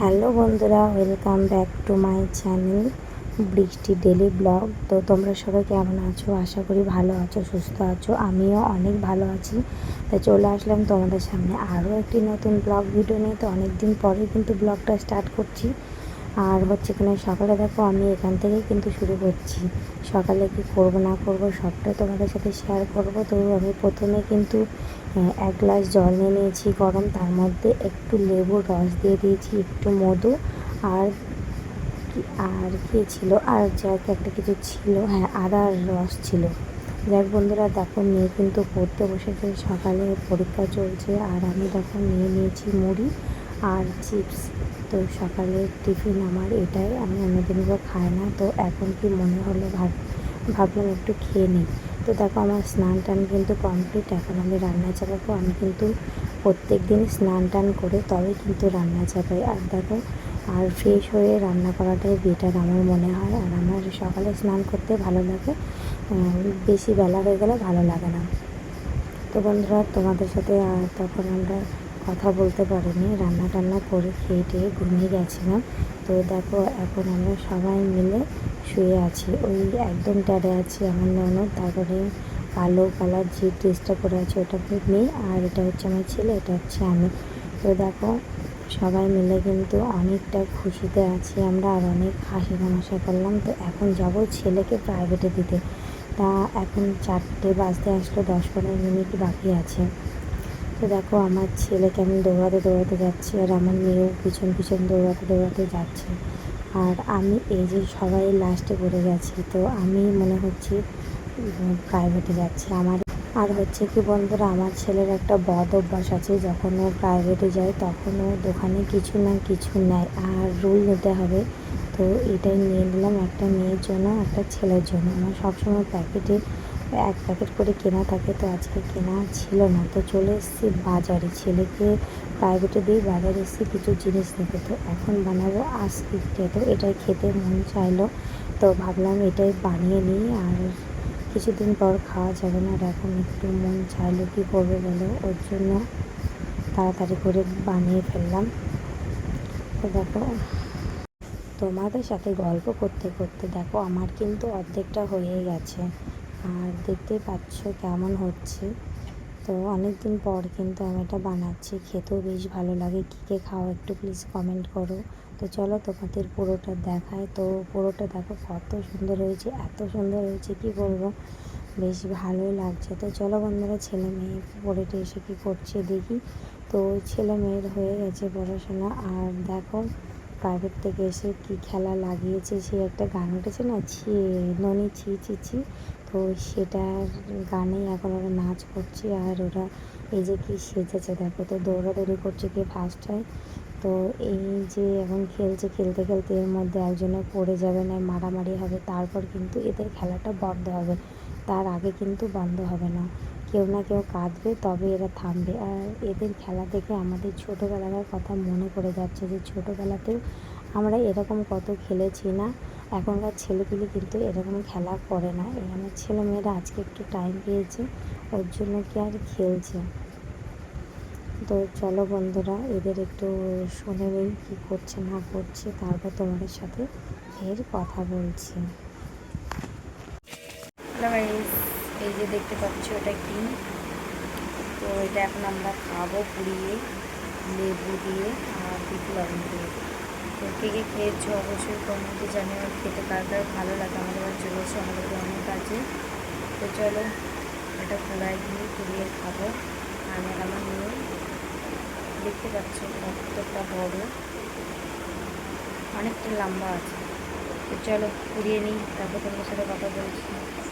Hello বন্ধুরা, welcome back to my channel Brishti daily vlog. তো তোমরা সবাই কেমন আছো? আশা করি ভালো আছো, সুস্থ আছো। আমিও অনেক ভালো আছি। তাই চলে আসলাম তোমাদের সামনে আরও একটি নতুন ব্লগ ভিডিও নিয়ে। তো অনেক দিন পরে কিন্তু ব্লগটা স্টার্ট করছি। আর হচ্ছে এখানে সকালে দেখো, আমি এখান থেকেই কিন্তু শুরু করছি। সকালে কি করব, না করব সবটা তোমাদের সাথে শেয়ার করব। তো আমি প্রথমে কিন্তু এক গ্লাস জল নিয়ে নিয়েছি গরম, তার মধ্যে একটু লেবুর রস দিয়ে দিয়েছি, একটু মধু আর আর কি ছিল? আর যাক একটা কিছু ছিল হ্যাঁ আদার রস ছিল। যাক বন্ধুরা, দেখো মেয়ে কিন্তু পড়তে বসেছে, সকালে পরীক্ষা চলছে, আর আমি দেখো নিয়ে নিয়েছি মুড়ি আর চিপস। তো সকালে টিফিন আমার এটাই, আমি অন্যদিনগুলো খাই না, তো এখন কি মনে হলো ভাব ভাবলাম একটু খেয়ে নিই। তো দেখো আমার স্নান টান কিন্তু কমপ্লিট এখন আমি রান্না চাপাবো। আমি কিন্তু প্রত্যেক দিন স্নান টান করে তবে কিন্তু রান্না চাপাই। আর দেখো, আর ফ্রেশ হয়ে রান্না করাটাই বেটার আমার মনে হয়। আর আমার সকালে স্নান করতে ভালো লাগে। বেশি বেলা হয়ে গেলে ভালো লাগে না। তো বন্ধুরা, তোমাদের সাথে তখন আমরা কথা বলতে পারিনি। রান্না টান্না করে খেয়ে টেয়ে ঘুমিয়ে গেছিলাম। তো দেখো, এখন আমরা সবাই মিলে শুয়ে আছি। ওই একদম ট্যাডে আছি আমার ননদ তারপরে কালো কালার যে ড্রেসটা পরে আছে ওটা মেয়ে আর এটা হচ্ছে আমার ছেলে, এটা হচ্ছে আমি। তো দেখো, সবাই মিলে কিন্তু অনেকটা খুশিতে আছি আমরা আর অনেক হাসি তামাশা করলাম। তো এখন যাব ছেলেকে প্রাইভেটে দিতে। তা এখন চারটে বাজতে আসলো, দশ পনেরো মিনিট বাকি আছে। তো দেখো, আমার ছেলে কেমন দৌড়াতে দৌড়াতে যাচ্ছে আর আমার মেয়েও পিছন পিছন দৌড়াতে দৌড়াতে যাচ্ছে। আর আমি এই যে সবাই লাস্টে পড়ে গেছি, তো আমি মনে হচ্ছে প্রাইভেটে যাচ্ছি। আমার, আর হচ্ছে কি বন্ধুরা আমার ছেলের একটা বদ অভ্যাস আছে, যখন ও প্রাইভেটে যায়, তখন ও দোকানে কিছু না কিছু নেয়, আর রুল নিতে হবে। তো এটাই নিয়ে নিলাম একটা মেয়ের জন্য, একটা ছেলের জন্য। আমার সবসময় প্যাকেটে এক প্যাকেট করে কেনা থাকে তো আজকে কেনা ছিল না। তো চলে এসেছি বাজারে। ছেলেকে প্রাইভেটে দিয়ে বাজারে এসেছি কিছু জিনিস নিতে। তো এখন বানাবো আজকে। তো এটাই খেতে মন চাইলো। তো ভাবলাম এটাই বানিয়ে নিই আর কিছুদিন পর খাওয়া যাবে না। আর এখন একটু মন চাইলো কী করবে বলো? ওর জন্য তাড়াতাড়ি করে বানিয়ে ফেললাম। তো দেখো, তোমাদের সাথে গল্প করতে করতে দেখো, আমার কিন্তু অর্ধেকটা হয়ে গেছে। আর দেখতেই পাচ্ছ কেমন হচ্ছে। তো অনেক দিন পর কিন্তু আমি এটা বানাচ্ছি। খেতেও বেশ ভালো লাগে। কী কে খাও একটু প্লিজ কমেন্ট করো। তো চলো তোমাদের পুরোটা দেখায় তো পুরোটা দেখো কত সুন্দর হয়েছে, এত সুন্দর হয়েছে, কি বলব? বেশ ভালোই লাগছে। তো চলো বন্ধুরা, ছেলে মেয়ে পড়েটে এসে কী করছে দেখি। তো ছেলে মেয়ের হয়ে গেছে পড়াশোনা। আর দেখো প্রাইভেট থেকে এসে কি খেলা লাগিয়েছে, সে একটা গান উঠেছে না, ছি, ননি, ছি ছি ছি। তো সেটার গানেই এখন ওরা নাচ করছে আর ওরা এই যে কি সেজেছে, দেখো তো দৌড়াদৌড়ি করছে কে ফার্স্ট হয় তো এই যে এখন খেলছে খেলতে খেলতে এর মধ্যে একজনে পড়ে যাবে না মারামারি হবে, তারপর কিন্তু এদের খেলাটা বন্ধ হবে। তার আগে কিন্তু বন্ধ হবে না। কেউ না কেউ কাঁদবে, তবে এরা থামবে। আর এদের খেলা দেখে আমাদের ছোটোবেলার কথা মনে পড়ে যাচ্ছে যে ছোটোবেলাতেও আমরা এরকম কত খেলেছি না। এখনকার ছেলেপিলে কিন্তু এরকম খেলা করে না। এখানে আমার ছেলেমেয়েরা আজকে একটু টাইম পেয়েছে, ওর জন্য কি আর খেলছে? তো চলো বন্ধুরা, এদের একটু শুনে নিই কী করছে, না করছে, তারপর তোমাদের সাথে ফের কথা বলছি। এই যে দেখতে পাচ্ছ ওটা কি তো এটা এখন আমরা খাব পুড়িয়ে, লেবু দিয়ে আর লবণ দিয়ে। কে কে খেয়েছো, অবশ্যই কমেন্টে জানিও আর খেতে কার কার ভালো লাগে। আমাদের বাড়ি চলে এসে, আমাদের অনেক আছে। তো চলো এটা খোলায় দিয়ে পুড়িয়ে খাব। আমি আর আমার মেয়ে, দেখতে পাচ্ছ কতটা বড়। অনেকটা লম্বা আছে। তো চলো, পুড়িয়ে নিই, তারপর তোমার সাথে কথা বলছি।